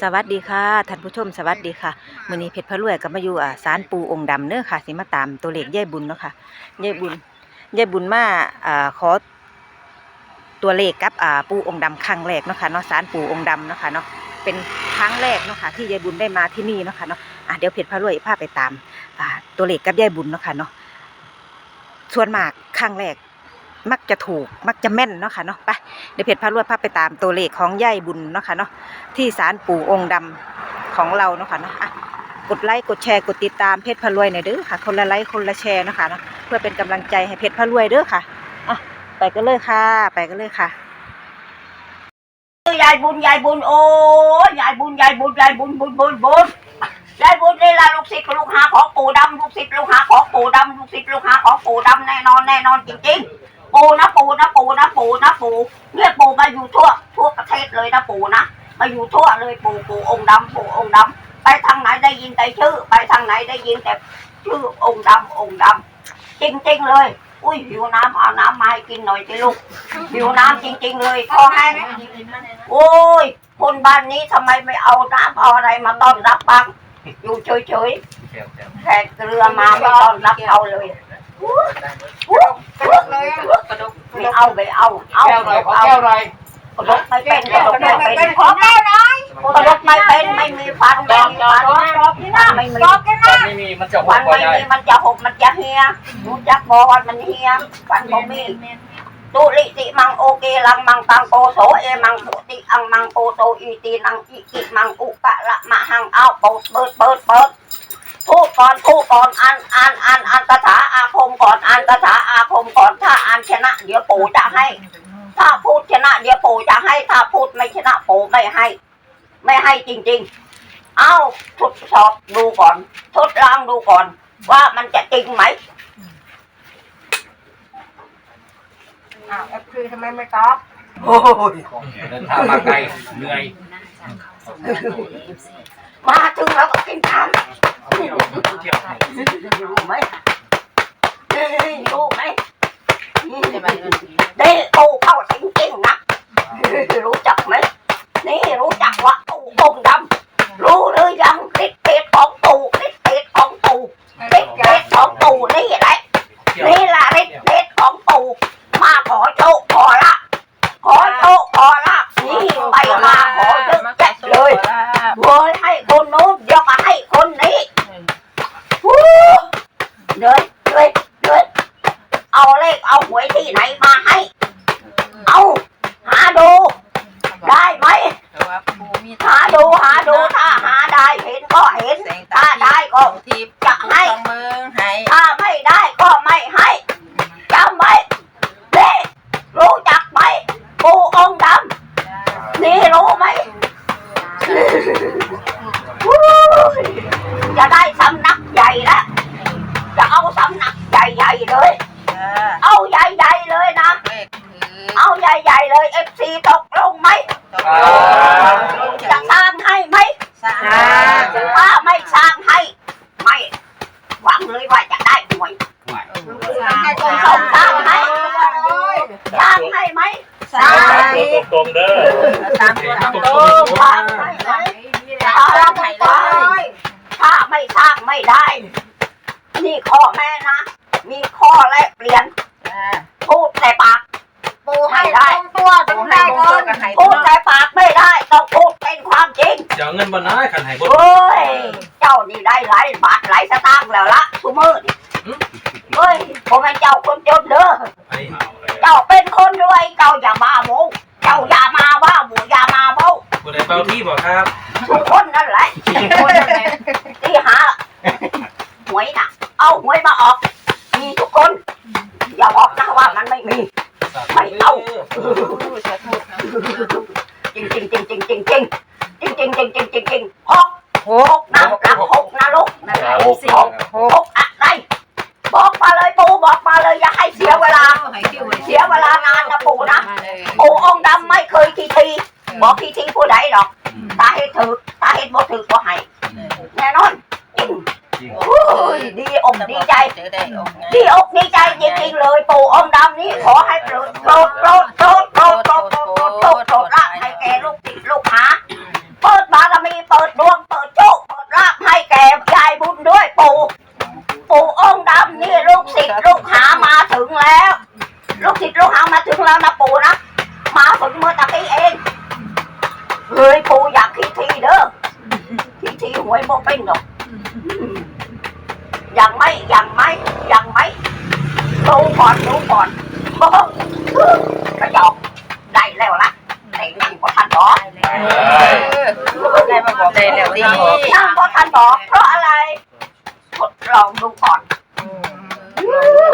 สวัสดีค่ะท่านผู้ชมสวัสดีค่ะมื้อนี้เพชรพะรวยก็มาอยู่อ่าศาลปู่องค์ดำเด้อค่ะสิมาตามตัวเลขยายบุญเนาะค่ะยายบุญยายบุญมาอ่าขอตัวเลขกับอ่าปู่องค์ดำครั้งแรกเนาะค่ะเนาะศาลปู่องค์ดำเนาะค่ะเนาะเป็นครั้งแรกเนาะค่ะที่ยายบุญได้มาที่นี่เนาะค่ะเนาะอะเดี๋ยวเพชรพะรวยพาไปตามอ่าตัวเลขกับยายบุญเนาะค่ะเนาะส่วนมากครั้งแรก มักจะถูกมักจะแม่นเนาะค่ะเนาะไปเดี๋ยวเพจพารวดพาไปตามตัวเลขของยายบุญเนาะค่ะเนาะที่ศาลปู่องค์ดำของเราเนาะค่ะเนาะกดไลค์กดแชร์กดติดตามเพจพารวยหน่อยเด้อค่ะ คนละไลค์คนละแชร์เนาะค่ะเนาะเพื่อเป็นกำลังใจให้เพจพารวยเด้อค่ะอะไปกันเลยค่ะ ไปกันเลยค่ะยายบุญยายบุญโอ้ยยายบุญยายบุญยายบุญบุญบุญบุญยายบุญนี่ละลูกศิษย์ลูกหาของปู่ดำลูกศิษย์ลูกหาของปู่ดำลูกศิษย์ลูกหาของปู่ดำแน่นอนแน่นอนจริงๆ ปู่นะปู่นะปู่นะปู่นะปู่เนี่ยปู่มาอยู่ทั่วทั่วประเทศเลยนะปู่นะมาอยู่ทั่วเลยปู่ปู่องค์ดำปู่องค์ดำไปทางไหนได้ยินแต่ชื่อ ไปทางไหนได้ยินแต่ชื่อองค์ดำองค์ดำจริงๆเลย อุ้ยหิวน้ำเอาน้ำมาให้กินหน่อยสิลูกหิวน้ำจริง ๆ เลยขอให้โอ้ยคนบ้านนี้ทำไมไม่เอาน้ำเอาอะไรมาต้อนรับบ้างอยู่เฉยๆแขกเรือมาไม่ต้อนรับเอาเลยไม่ เอาไม่เอาเอาแก้วหน่อยขอเอาแก้วหน่อยกระดกไม่เป็นกระดกไม่เป็นขอแก้วหน่อยกระดกไม่เป็นไม่มีฟันไม่มีฟันไม่มีไม่มีมันจะหฟักนกว่าไม่ยายมีมันจะหกมันจะเฮียรู้จักบอลมันเฮียฟันบ่มีตุลิติมังโอเกลังมังตังโกโสเอมังสุติอังมังโกโตอีตีนังอิกิมังอุกะละมะหังเอาเปิดเปิดเปิดเปิด พูดก่อนพูดก่อนอ่านอ่านอ่านอ่านคาถาอาคมก่อนอ่านคาถาอาคมก่อนถ้าอ่านชนะ เดี๋ยวปู่จะให้ ถ้าพูดชนะ เดี๋ยวปู่จะให้ ถ้าพูดไม่ชนะปู่ไม่ให้ ไม่ให้จริง ๆ เอาทดสอบดูก่อนทดลองดูก่อน ว่ามันจะจริงไหมอ้าวเอฟซีทำไมไม่ตอบโอ้ยเดินทางมาไกลเหนื่อย มาถึงแล้วก็กินตาวเที่ยวเที่ยวรู้ไหมรู้ไหมได้ปูเข้าจริงๆนะรู้จักไหมนี่รู้จักว่าปูองดำรู้หรือยังติดเตดของปูติดเตดของปูติดเตดของปูนี่แหละ เที่ยว นี่แหละติดเตดของปูมาขอโชคขอลาภขอโชคขอลาภนี่ไปมาขอเยอะแยะเลย เว้ยให้คนโน้นเดี๋ยวก็ให้คนนี้วู้ เลยเลยเลยเอาเลขเอาหวยที่ไหนมาให้ เอาหาดู ได้ไหมหาดูหาดูถ้าหาได้เห็นก็เห็น ถ้าได้ก็ทีบจะให้มือให้ถ้าไม่ได้ก็ไม่ให้จำไว้นี่รู้จักไหมปูองค์ดำนี่รู้ไหมวู้ยจะได้สำนักใหญ่ละจะเอาสำนักใหญ่ๆเลย เอาใหญ่ๆเลยนะ เลขคือ เอาใหญ่ๆเลยเอฟซีตกลงไหม จะสร้างให้ไหม สร้าง ถ้าไม่สร้างให้ ไม่ หวังเลยว่าจะได้หวย ให้ ตรงสองสร้างให้สร้างให้ไหม สร้าง ตรงๆเด้อ ตามตัวตรง สร้างให้ไหมถ้าเราไม่สร้างถ้าไม่สร้าง ไม่ได้ นี่ข้อแม่นะ มีข้อแลกเปลี่ยนพูดแต่ปากปูให้ตรงตัวตรงได้เงินพูดแต่ปากไม่ได้ ต้องพูดเป็นความจริงจะเอาเงินบนน้าขันให้บนเฮ้ย เจ้านี่ได้หลายบาทหลายสตางค์แล้วละทุมือนี่เฮ้ยผมเป็นเจ้าคนจนเด้อไอ้เจ้าเป็นคนรวยเจ้าอย่ามาโมเจ้าอย่ามาว่าหมูอย่ามาโมบนไอ้เป้าที่บอกครับทุกคนนั่นแหละที่หาหวยน่ะ เอาหวยมาออก มีทุกคน อย่าบอกนะว่ามันไม่มี ไม่เอาจริงจริงจริงจริงจริงจริงจริงจริงจริงจริงจริงจริงหกหกนะหลังหกนะลูกหกหกอะไรบอกมาเลยปูบอกมาเลยอย่าให้เสียเวลา เสียเวลานานนะปูนะปูองค์ดำไม่เคยทีทีบอกทีทีผู้ใดหรอกตาเห็ดถือตาเห็ดบ่ถือก็ให้แน่นอนจริง ดีอกดีใจดีอกดีใจจริงๆเลยปู่อมดำนี้ขอให้โปรดโปรดโปรดโปรดโปรดโปรดโปรดโรดโดให้แกลูกติดลูกหาเปิดบารมีเปิดดวงเปิดโชคเปิดรัภให้แกยายบุญด้วยปู่ปู่องดำนี่ลูกศิษย์ลูกหามาถึงแล้ว ลูกศิษย์ลูกหามาถึงแล้วนะปู่นะมาฝนเมื่อตะกี้เองเฮ้ยปู่อยากคิดทีเด้อคิดทีหวยบ่เป็นหรอก นั่งก็ทันบอกเพราะอะไรทดลองดูก่อน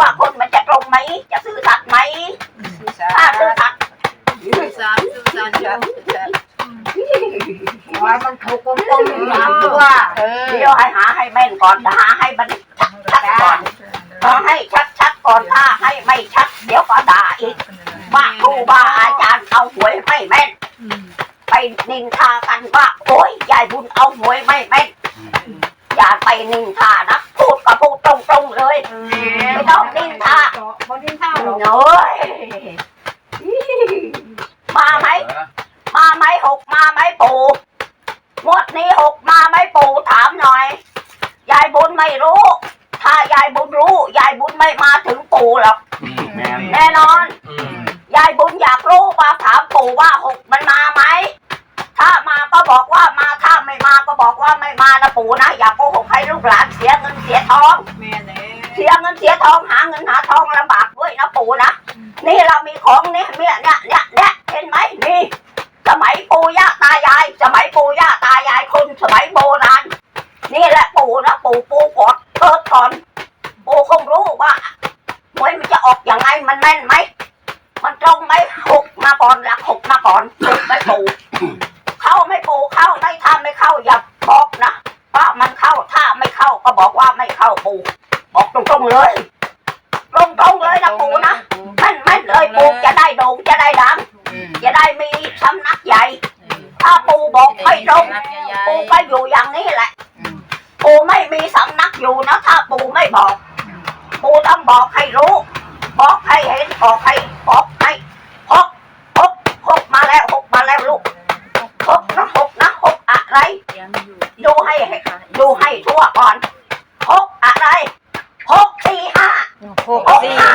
ว่าคนมันจะตรงไหม จะซื่อสัตย์ไหมถ้าซื่อสัตย์สามสุสานจ้ะว่ามันถูกกลมๆสามตัวเออเดี๋ยวให้หาให้แม่นก่อนหาให้มันชัดก่อนหาให้ชัดๆก่อนถ้าให้ไม่ชัด เดี๋ยวก็ด่าอีกว่าครูบาอาจารย์เอาหวยไม่แม่นไปนินทากันว่าโอ้ยยายบุญเอาหวยไม่แม่น อย่าไปนินทานะพูดก็พูดตรงๆเลยไม่ต้องนินทาบนดินเท่าหรอกโอ้ยมาไหมมาไหมหกมาไหมปู่งวดนี้หกมาไหมปู่ถามหน่อย ยายบุญไม่รู้ ถ้ายายบุญรู้ ยายบุญไม่มาถึงปู่หรอกแม่นแน่นอน ยายบุญอยากรู้ว่าถามปู่ว่าหกมันมาไหม ถ้ามาก็บอกว่ามาถ้าไม่มาก็บอกว่าไม่มานะปู่นะอย่าโกหกให้ลูกหลานเสียเงินเสียทอง แม่เน่เสียเงินเสียทองหาเงินหาทองลำบากด้วยนะปู่นะนี่เรามีของเนี่ยเนี่ยเนี่ยเนี่ยเนี่ยเห็นไหมนี่สมัยปู่ย่าตายาย สมัยปู่ย่าตายายคนสมัยโบราณนี่แหละปู่นะปู่ปู่กดเกิดก่อนปู่คงรู้ว่าหวยมันจะออกอย่างไงมันแม่นไหมมันตรงไหมหกมาก่อนหลักหกมาก่อนถูกไหมปู่เข้าไม่ปู่เข้าได้ถ้าไม่เข้าอย่าบอกนะว่ามันเข้าถ้าไม่เข้า ก็บอกว่าไม่เข้าปู่บอกตรงๆเลยตรงๆเลยนะปู่นะแม่นแม่นๆเลยปู่จะได้โด่งจะได้ดังจะได้มีสำนักใหญ่ ถ้าปู่บอกไม่ตรงปู่ก็อยู่อย่างนี้แหละ ปู่ไม่มีสำนักอยู่นะ ถ้าปู่ไม่บอก ปู่ต้องบอกให้รู้ บอกให้เห็นบอกให้บอกให้หกหกหกมาแล้วหกมาแล้วลูกหกนะหกนะหกอะไรดูให้ดูให้ทั่วก่อนหก อะไรหกสี่ห้าหกสี่ห้า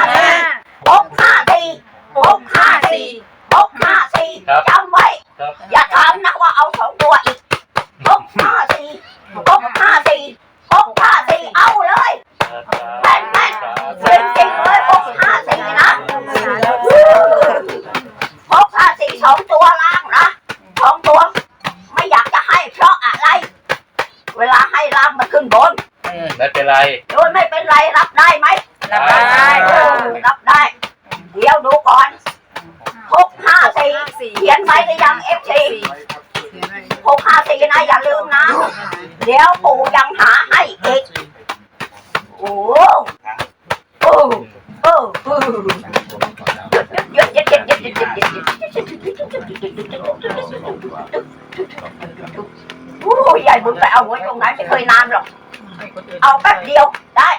หกห้าสี่หกห้าสี่หกห้าสี่จำไว้ อย่าถามนะว่าเอาสองตัวอีกหกห้าสี่หกห้าสี่หกห้าสี่เอาเลยแม่นแม่นจริงจริงเลยหกห้าสี่นะหกห้าสี่สองตัวล่างนะสองตัว ไม่อยากจะให้เพราะอะไร เวลาให้ล่างมันขึ้นบน ม่เป็นไร โดยไม่เป็นไรรับได้ไหมรับได้รับได้ เดี๋ยวดูก่อนหกห้าสี่เขียนไว้หรือยังเอฟซีหกห้าสี่นะอย่าลืมนะ เดี๋ยวปู่ยังหาให้อีกโอ้โอ้โอ้โอ้ยายบุญไปเอาไว้ตรงไหนไม่เคยนานหรอก เอาแป๊บเดียวได้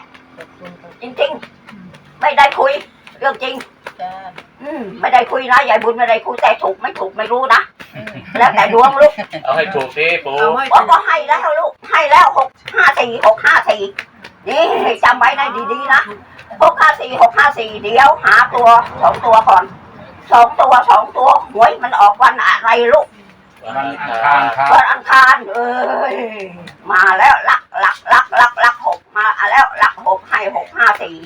จริง ๆ ไม่ได้คุย เรื่องจริงอืมไม่ได้คุยนะยายบุญไม่ได้คุยแต่ถูกไม่ถูกไม่รู้นะแล้วแต่ดวงลูกเอาให้ถูกสิปูว่าก็ให้แล้วลูกให้แล้วหกห้าสี่หกห้าสี่นี่จำไว้ได้ดีๆนะหกห้าสี่หกห้าสี่เดี๋ยวหาตัวสองตัวก่อนสองตัวสองตัวหวยมันออกวันอะไรลูก วันอังคารครับวันอังคารเอ้ยมาแล้วหลัก หลักหลักหลักหลักหกมาแล้วหลักหกให้หกห้าสี่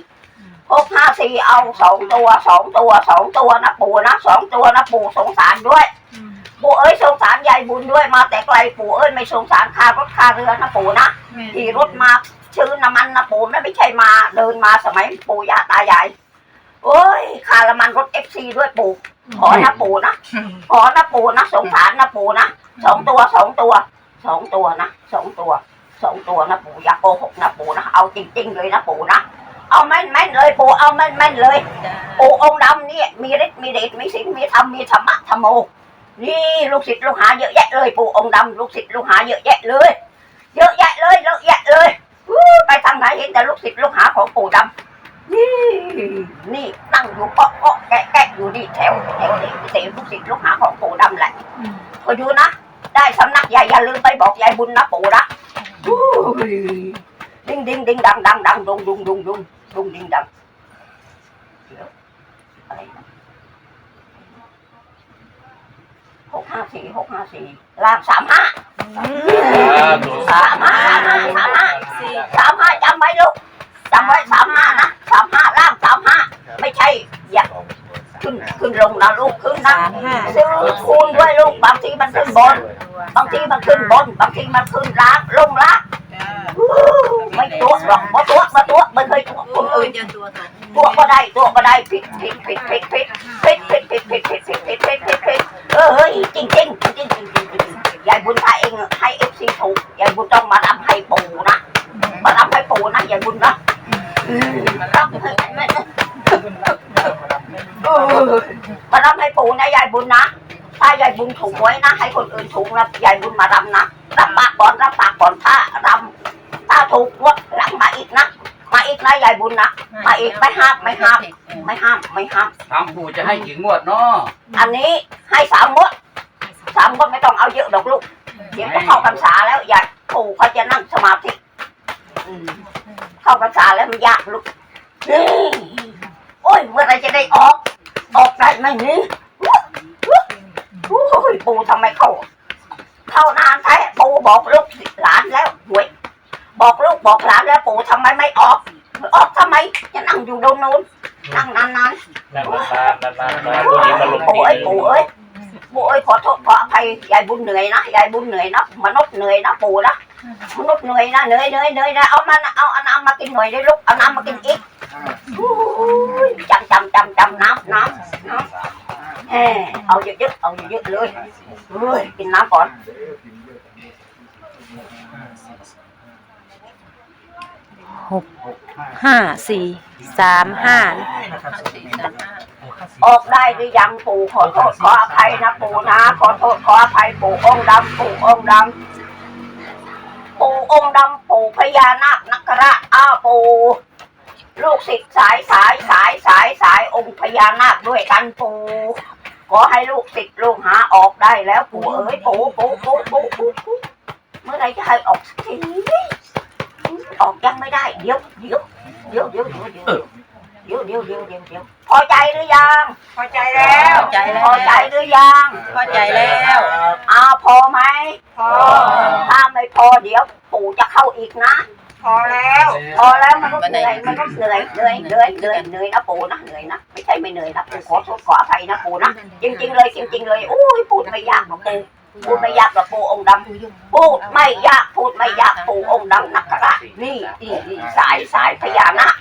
หกห้าสี่เอาสองตัวสองตัวสองตัวนะปู่นะสองตัวนะปู่สงสารด้วย ปู่เอ้ยสงสารยายบุญด้วยมาแต่ไกลปู่เอ้ยไม่สงสารค่ารถค่าเรือนะปู่นะขี่รถมาชื่อน้ำมันนะปู่นะไม่ใช่มาเดินมาสมัยปู่ย่าตายายโอ้ยค่าน้ำมันรถเอฟซีด้วยปู่ขอนะปู่นะขอนะปู่นะสงสารนะปู่นะสองตัวสองตัวสองตัวนะสองตัว สองตัวนะปู่อย่าโกหกนะปู่นะเอาจริง ๆ เลยนะปู่นะเอาแม่นแม่นๆเลยปู่เอาแม่นแม่นๆเลยปู่องค์ดำเนี่ยมีฤทธิ์มีเดชมีศีลมีธรรมมีธรรมะธรรมโมนี่ลูกศิษย์ลูกหาเยอะแยะเลยปู่องค์ดำลูกศิษย์ลูกหาเยอะแยะเลย เยอะแยะเลยเยอะแยะเลยอู้ไปทางไหนเห็นแต่ลูกศิษย์ลูกหาของปู่ดำนี่นี่นั่งอยู่เกาะเกาะแกะแกะอยู่นี่แถวแถวนี้เสียลูกศิษย์ลูกหาของปู่ดำแหละคอยดูนะได้สำนักใหญ่อย่าลืมไปบอกยายบุญนะปู่นะอู้ย ดิ้งดิ้งดิ้งดังดังดังดุงดุงดุงดุงดุงดิ้งดังอะไรนะหกห้าสี่หกห้าสี่ล่างสามห้าสามห้าสามห้าสามห้าจำไว้ลูกจำไว้สามห้านะสามห้าล่างสามห้าไม่ใช่อย่าขึ้นขึ้นลงนะลูกขึ้นนะสามห้าซื้อคูณด้วยลูกบางทีมันขึ้นบน บางทีมันขึ้นบนบางทีมันขึ้นล่างลงล่างอู้ไม่ตัวหรอกมาตัวมาตัวไม่เคยตัวคนอื่นตัวก็ได้ตัวก็ได้ผิดผิดผิดผิดผิดผิดผิดผิดผิดผิดผิดผิดผิดผิดผิดเออเฮ้ยจริงจริงจริงจริงจริงจริงจริงยายบุญถ้าเองให้เอฟซีถูกยายบุญต้องมาทำให้ปู่นะมาทำให้ปู่นะยายบุญนะอืมมาทำให้แม่นะเออมาทำให้ปู่นะยายบุญนะ ถ้ายายบุญถูกไว้นะ ให้คนอื่นถูกนะยายบุญมารำนะรับปากก่อนรับปากก่อนถ้ารำถ้าถูกงวดหลังมาอีกนะมาอีกนะยายบุญนะมาอีกไม่ห้ามไม่ห้ามไม่ห้ามไม่ห้ามถามปู่จะให้กี่งวดเนาะอันนี้ให้สามงวดสามงวดไม่ต้องเอาเยอะดอกลูกเดี๋ยวก็เข้าพรรษาแล้วยายปู่เขาจะนั่งสมาธิอืมเข้าพรรษาแล้วมันยากลูกนี่โอ้ยเมื่อไหรจะได้ออก ออกได้ไหมนี่ โอ้ยปู่ทำไมเข้าเข้านานแท้ปู่บอกลูกหลานแล้วหวย บอกลูกบอกหลานแล้วปู่ทำไมไม่ออกออกทำไมจะนั่งอยู่ตรงนู้นนั่งนานๆนานนานนานนานนานตัวนี้มาลงปู่ทีเอ้ยปู่เอ้ยปู่เอ้ยขอโทษขออภัยยายบุญเหนื่อยนะยายบุญเหนื่อยนะมนุษย์เหนื่อยนะปู่นะมนุษย์เหนื่อยนะเหนื่อยเหนื่อยเหนื่อยนะเอามาเอาเอาน้ำมากินหน่อยได้ลูกเอาน้ำมากินอีกอู้ยจำจำจำจำน้ำน้ำน้ำ เออเอาเยอะๆเอาเยอะๆเลยเฮ้ยกินน้ำก่อนหกห้าสี่สามห้าออกได้หรือยังปู่ขอโทษขออภัยนะปู่นะ ขอโทษขออภัยปู่องค์ดำปู่องค์ดำปู่องค์ดำปู่พญานาคนักราอ้าปู่ลูกศิษย์สายสายสายสายสายองค์พญานาคด้วยกันปู่ ขอให้ลูกศิษย์ลูกหาออกได้แล้วปู่เอ๋ยปู่ปู่ปู่ปู่ปู่ปู่เมื่อไหรจะให้ออกสักทีออกยังไม่ได้ เดี๋ยวเดี๋ยวเดี๋ยวเดี๋ยวเดี๋ยวเดี๋ยวเดี๋ยวเดี๋ยวเดี๋ยวเดี๋ยวเดี๋ยวพอใจหรือยัง พอใจแล้วพอใจหรือยังพอใจแล้วอาพอไหมพอถ้าไม่พอเดี๋ยวปู่จะเข้าอีกนะ พอแล้วพอแล้วมนุษย์เหนื่อยมนุษย์เหนื่อยเหนื่อยเหนื่อยเหนื่อยเหนื่อยนะปู่นะเหนื่อยนะไม่ใช่ไม่เหนื่อยนะปู่ขอโทษขออภัยนะปู่นะจริง ๆเลยจริง ๆ เลยอุ้ยพูดไม่ยากหรอกปู่พูดไม่ยากหรอกปู่องค์ดำพูดไม่ยากพูดไม่ยากปู่องค์ดำนักกระนี่นี่นี่สายสายพญานาค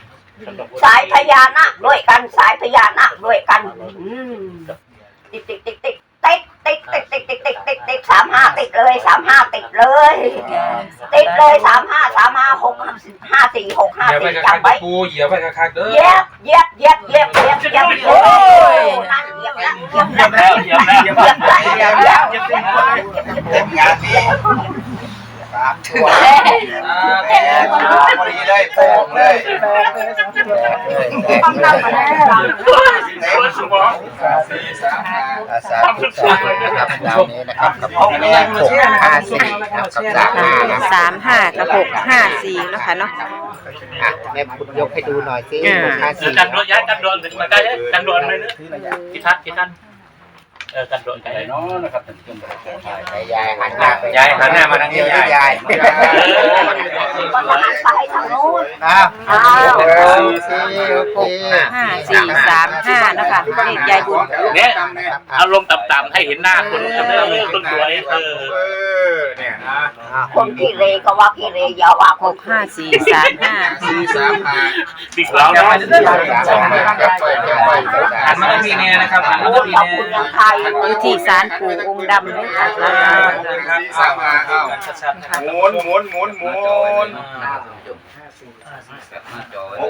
สายพญานาคด้วยกันสายพญานาคด้วยกันอืมติ๊กติ๊กติ๊กติ๊กติ๊กติ๊กติ๊กติ๊กติ๊กติ๊กติ๊กติ๊ก สามห้าติดเลยสามห้าติดเลย ติดเลยสามห้าสามห้าหกห้าสี่หกห้าเหยียบไปสี่คักจำไว้ๆปูเหยียบไปคักๆเด้อเย็บเย็บเย็บเย็บเย็บเย็บโอ้ยนั่นเย็บแล้วเย็บเยี่ยมแล้วเยี่ยมแล้วเย็บแล้วเย็บแล้วเต็มงานนี้สามชั่วพอดีเลยโป่งเลยต้องทำมาแล้ว เต็มสมองสี่สามห้าสามทุกสามนะครับดาวนี้นะครับกับพ่อแม่หกห้าสี่นะครับกับสามห้านะสามห้ากับหกห้าสี่เนาะค่ะเนาะอะแม่คุณยกให้ดูหน่อยสิอ่าหกห้าสี่กันโดนย้ายกันโดนมาใกล้กันโดนเลยนะกี่ทัดกี่ทัด เออกันโดนไก่ไก่น้องนะครับท่านผู้ชมใช้ยายหันหน้าไปยายหันหน้ามาทางนี้ยายยายมันมาหันไปทางโน้นอ้าวอ้าวโอเคโอเคห้าสี่สามห้านะคะเลขยายบุญเนี่ยอารมณ์ต่ำๆให้เห็นหน้าคนจำได้เลยคนสวยเออเออเนี่ยนะคนขี้เรก็ว่าขี้เรอย่าว่าหกห้าสี่สามห้าสี่สามห้าติดเรานะสามห้าแก้ไฟแก้ไฟหันมาทางนี้เนี่ยนะครับหันมาพูทางนี้กับเนี่ยคุณยังไทยอยู่ที่ศาลปู่องค์ดำเลยค่ะสี่สามห้าเอ้าชัดๆนะครับหมุนหมุนหมุนหมุน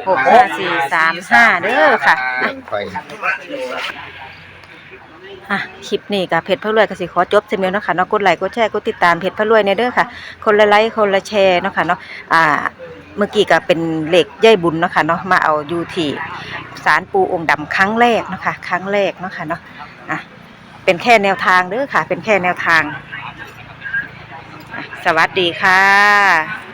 หกห้าสี่สามห้าเด้อค่ะอะคลิปนี้กับเพจพระรวยก็สิขอจบเสมียวเนาะค่ะเนาะกดไลค์กดแชร์กดติดตามเพจพระรวยเนี่ยเด้อค่ะ คนละไลค์คนละแชร์เนาะค่ะเนาะอ่าเมื่อกี้ก็เป็นเหล็กย่ายบุญเนาะค่ะเนาะมาเอาอยู่ที่ศาลปูองค์ดำครั้งแรกเนาะค่ะครั้งแรกเนาะค่ะเนาะอะ เป็นแค่แนวทางเด้อค่ะ เป็นแค่แนวทาง สวัสดีค่ะ